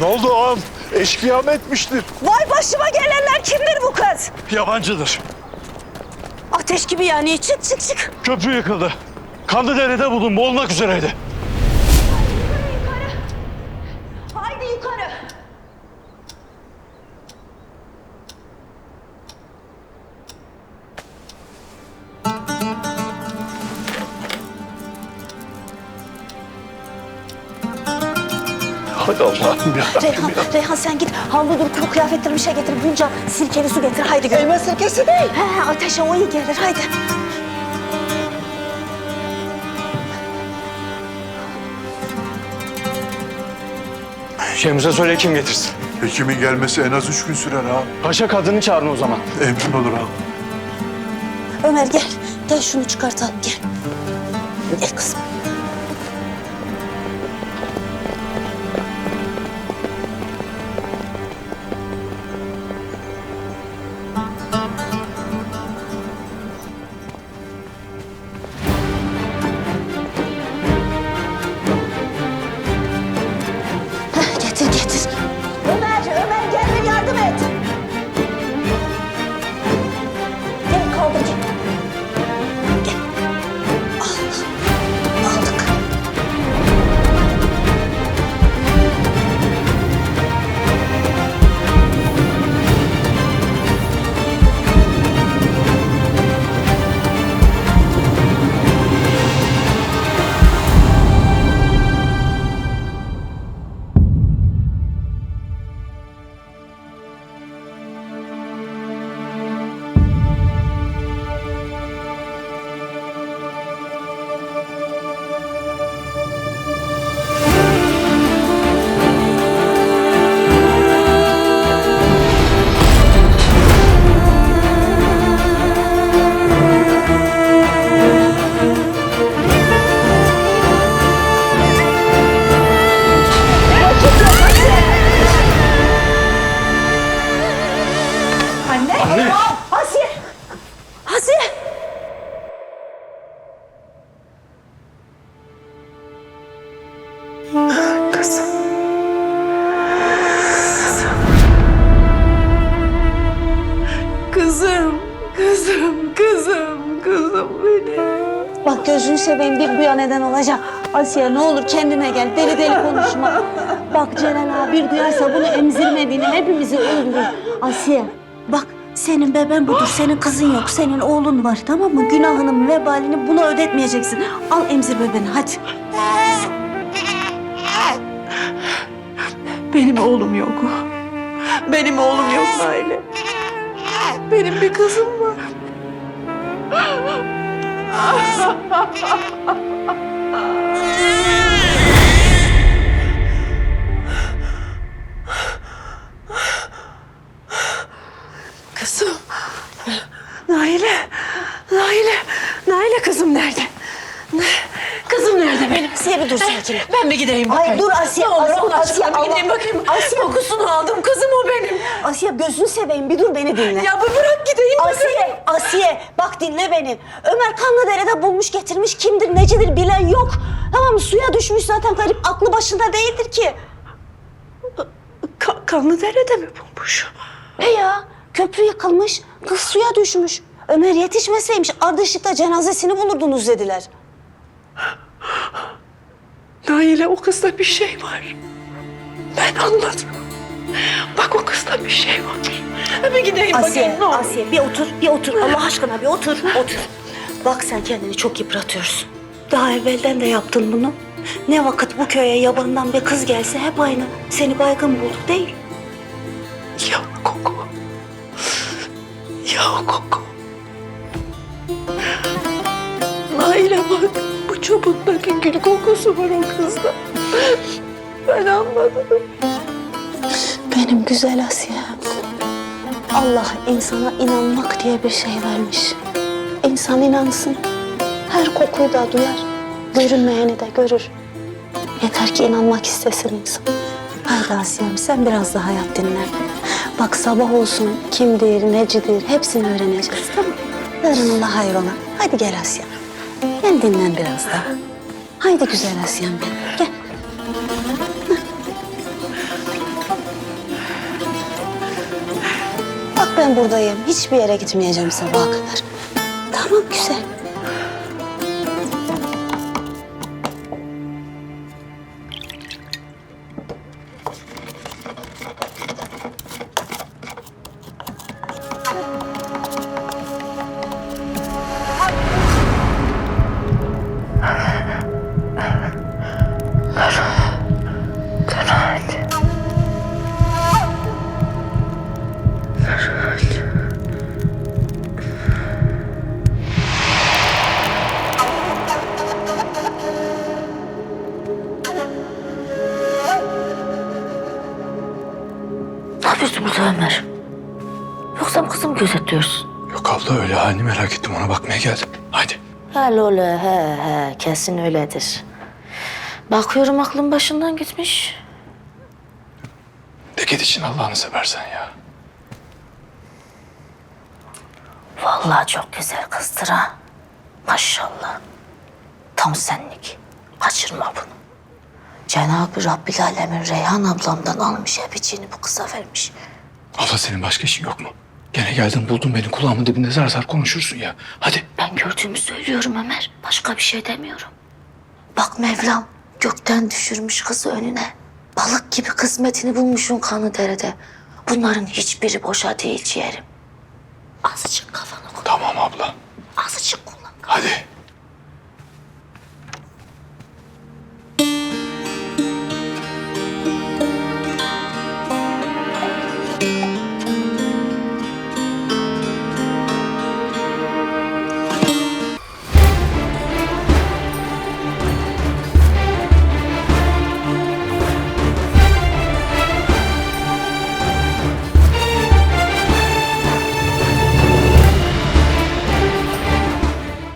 Ne oldu ağam? Eşkıya mı etmiştir? Vay başıma gelenler kimdir bu kız? Yabancıdır. Ateş gibi yani. Çık çık çık. Köprü yıkıldı. Kanlıdere'de bulunma olmak üzereydi. Hadi Allah'ım ya. Reyhan, Reyhan sen git. Havludur, kuru kıyafetleri bir şey getir. Bunca sirkeli su getir. Haydi gör. Elma sirkesi değil. He, ateşe o iyi gelir. Haydi. Şems'e söyle kim getirsin. Hekimin gelmesi en az üç gün sürer ha. Paşa kadını çağırın o zaman. Emrin olur ha. Ömer gel. Gel şunu çıkartalım gel. Gel kızım. Kızım, kızım, kızım, kızım benim. Bak gözünü seveyim bir duya neden olacak. Asiye ne olur kendine gel. Deli deli konuşma. Bak Celal abi bir duyarsa bunu emzirmediğini hepimizi öldürür. Asiye bak senin beben budur. Senin kızın yok. Senin oğlun var tamam mı? Günahının vebalini buna ödetmeyeceksin. Al emzir bebeni hadi. Benim oğlum yok. Benim oğlum yok Naile. Benim bir kızım var. Kızım. Naile. Naile. Naile kızım nerede? Benim? Asiye bir dur sakin. Ben mi gideyim Ay, bakayım? dur Asiye, Ne olur Asiye, Allah aşkına Asiye, bir gideyim Allah- bakayım. Asiye. Kokusunu aldım kızım o benim. Asiye gözünü seveyim bir dur beni dinle. Ya bir bırak gideyim bakayım. Asiye, Asiye bak dinle beni. Ömer Kanlıdere'de bulmuş getirmiş kimdir necidir bilen yok. Tamam mı suya düşmüş zaten garip aklı başında değildir ki. Ka- kanlı derede mi bulmuş? He ya köprü yıkılmış kız suya düşmüş. Ömer yetişmeseymiş ardışıkta cenazesini bulurdunuz dediler. Nail'e o kızda bir şey var. Ben anladım. Bak o kızda bir şey var. Bir gideyim Asiye, bakayım ne olur. Asiye bir otur, bir otur. Allah aşkına bir otur, otur. Bak sen kendini çok yıpratıyorsun. Daha evvelden de yaptın bunu. Ne vakit bu köye yabandan bir kız gelse hep aynı. Seni baygın bulduk değil. Ya koku. Ya koku. Bu çubuktaki gül kokusu var o kızda. Ben anladım. Benim güzel Asiye. Allah insana inanmak diye bir şey vermiş. İnsan inansın. Her kokuyu da duyar. Görünmeyeni de görür. Yeter ki inanmak istesin insan. Haydi Asiyem sen biraz daha yat dinle. Bak sabah olsun kimdir, necidir hepsini öğreneceğiz tamam mı? Yarın Allah hayır ola. Hadi gel Asiyem. Gel dinlen biraz da. Haydi güzel Asyan benim. Gel. Bak ben buradayım. Hiçbir yere gitmeyeceğim sabaha kadar. Tamam güzel. Yapıyorsun burada Ömer? Yoksa kızım gözetliyorsun? Yok abla öyle halini merak ettim ona bakmaya geldim. Haydi. He öyle he he kesin öyledir. Bakıyorum aklın başından gitmiş. De git için Allah'ını seversen ya. Vallahi çok güzel kızdır ha. Maşallah. Tam senlik. Kaçırma bunu. Cenab-ı Rabbil Alemin Reyhan ablamdan almış hep içini bu kıza vermiş. Abla senin başka işin yok mu? Gene geldin buldun beni kulağımın dibinde zar zar konuşursun ya. Hadi. Ben gördüğümü söylüyorum Ömer. Başka bir şey demiyorum. Bak Mevlam gökten düşürmüş kızı önüne. Balık gibi kısmetini bulmuşsun kanı derede. Bunların hiçbiri boşa değil ciğerim. Azıcık kafanı koy. Tamam abla.